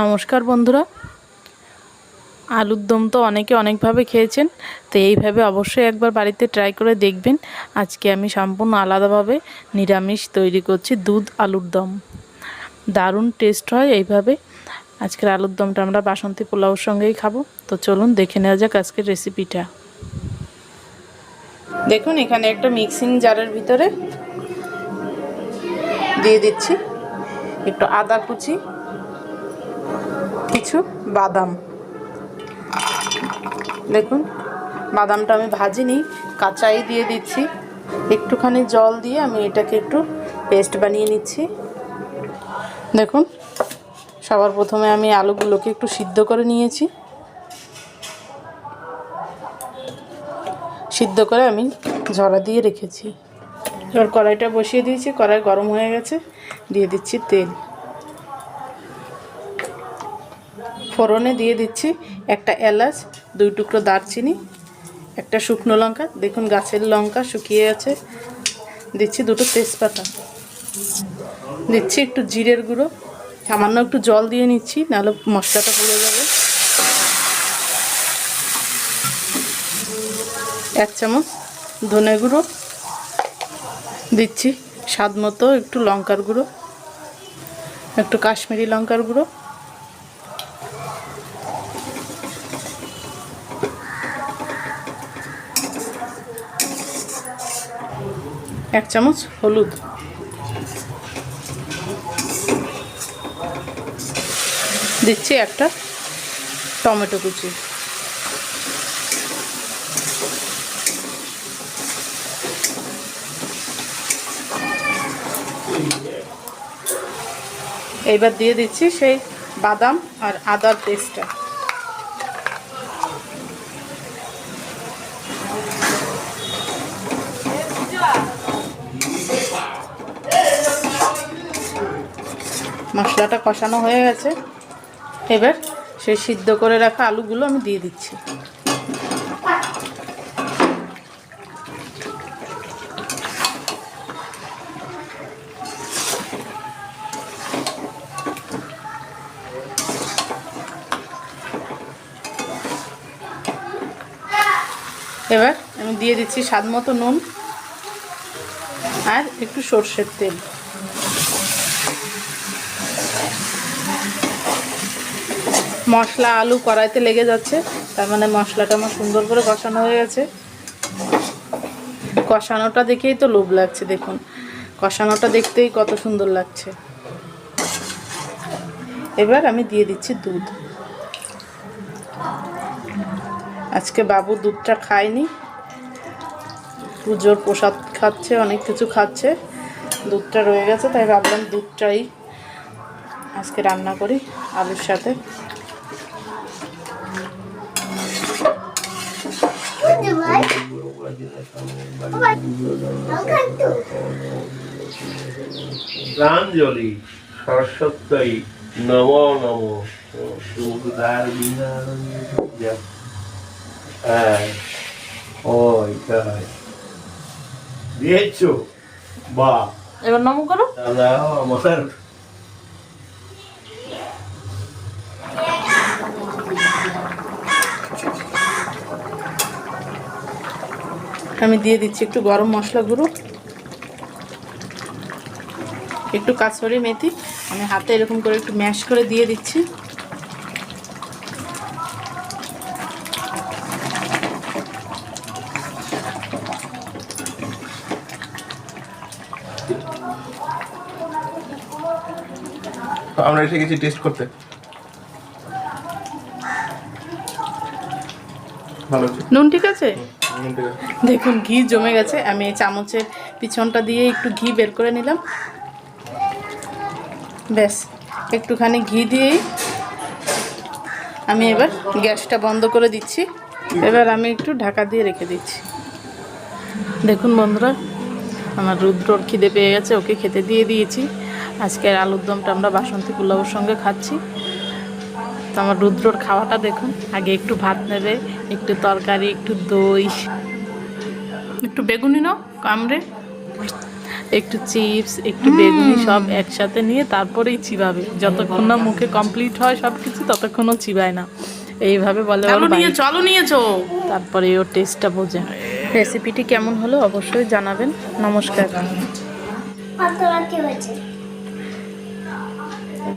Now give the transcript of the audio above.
নমস্কার বন্ধুরা। আলুর দম তো অনেকে অনেকভাবে খেয়েছেন, তো এইভাবে অবশ্যই একবার বাড়িতে ট্রাই করে দেখবেন। আজকে আমি সম্পূর্ণ আলাদাভাবে নিরামিষ তৈরি করছি দুধ আলুর দম। দারুণ টেস্ট হয় এইভাবে। আজকের আলুর দমটা আমরা বাসন্তী পোলাওর সঙ্গেই খাব। তো চলুন দেখে নেওয়া যাক আজকের রেসিপিটা দেখুন, এখানে একটা মিক্সিং জারের ভিতরে দিয়ে দিচ্ছি। একটু আদা কুচি কিছু বাদাম। দেখুন, বাদামটা আমি ভাজিনি, কাঁচাই দিয়ে দিচ্ছি। একটুখানি জল দিয়ে আমি এটাকে একটু পেস্ট বানিয়ে নিচ্ছি। দেখুন, সবার প্রথমে আমি আলুগুলোকে একটু সিদ্ধ করে নিয়েছি। সিদ্ধ করে আমি ঝরা দিয়ে রেখেছি। এবার কড়াইটা বসিয়ে দিয়েছি, কড়াই গরম হয়ে গেছে, দিয়ে দিচ্ছি তেল। ফোড়নে দিয়ে দিচ্ছি একটা এলাচ, দুই টুকরো দারচিনি, একটা শুকনো লঙ্কা। দেখুন, গাছের লঙ্কা শুকিয়ে আছে। দিচ্ছি দুটো তেজপাতা। দিচ্ছি একটু জিরের গুঁড়ো। সামান্য একটু জল দিয়ে নিচ্ছি, নাহলে মশলাটা পুড়ে যাবে। এক চামচ ধনে গুঁড়ো। দিচ্ছি স্বাদ মতো একটু লঙ্কার গুঁড়ো। একটু কাশ্মীরি লঙ্কার গুঁড়ো। এক চামচ হলুদ। দিচ্ছি একটা টমেটো কুচি। এইবার দিয়ে দিচ্ছি সেই বাদাম আর আদার পেস্টটা। মশলাটা কষানো হয়ে গেছে। এবার সেই সিদ্ধ করে রাখা আলুগুলো আমি দিয়ে দিচ্ছি। এবার আমি দিয়ে দিচ্ছি স্বাদ মতো নুন আর একটু সর্ষের তেল। মশলা, আলু কড়াইতে লেগে যাচ্ছে। তার মানে মশলাটা আমার সুন্দর করে কষানো হয়ে গেছে। কষানোটা দেখেই তো লোভ লাগছে, দেখুন। কষানোটা দেখতেই কত সুন্দর লাগছে। এবার আমি দিয়ে দিচ্ছি দুধ। আজকে বাবু দুধটা খায়নি। পুজোর প্রসাদ খাচ্ছে, অনেক কিছু খাচ্ছে। দুধটা রয়ে গেছে, তাই ভাবলাম দুধটাই আজকে রান্না করি আলুর সাথে। প্রাঞ্জলি সরস্বত্যই নম নম সুদার দিয়েছ বা এবার নম করো দাদা আমার আমি দিয়ে দিচ্ছি একটু গরম মশলা গুঁড়ো একটু কাঁচরি মেথি। আমি হাতে এরকম করে একটু ম্যাশ করে দিয়ে দিচ্ছি। আমরা এসে গেছি টেস্ট করতে। ভালো নুন ঠিক আছে। দেখুন, ঘি জমে গেছে। আমি এই চামচের পিছনটা দিয়ে একটু ঘি বের করে নিলাম। ব্যাস, একটুখানি ঘি দিয়েই আমি এবার গ্যাসটা বন্ধ করে দিচ্ছি। এবার আমি একটু ঢাকা দিয়ে রেখে দিচ্ছি। দেখুন বন্ধুরা, আমার রুদ্রর খিদে পেয়ে গেছে, ওকে খেতে দিয়ে দিয়েছি। আজকের আলুর দমটা আমরা বাসন্তী পোলাওর সঙ্গে খাচ্ছি। তো আমার রুদ্রর খাওয়াটা দেখুন। আগে একটু ভাত নেবে একটু তরকারি একটু দই। একটু বেগুনি নাও কামড়ে। একটু চিপস একটু বেগুনি সব একসাথে নিয়ে তারপরেই চিবাবে। যতক্ষণ না মুখে কমপ্লিট হয় সব কিছু ততক্ষণও চিবায় না। এইভাবে বলে নিয়ে চলো নিয়েছো তারপরে ওর টেস্টটা বোঝে। রেসিপিটি কেমন হলো অবশ্যই জানাবেন। নমস্কার।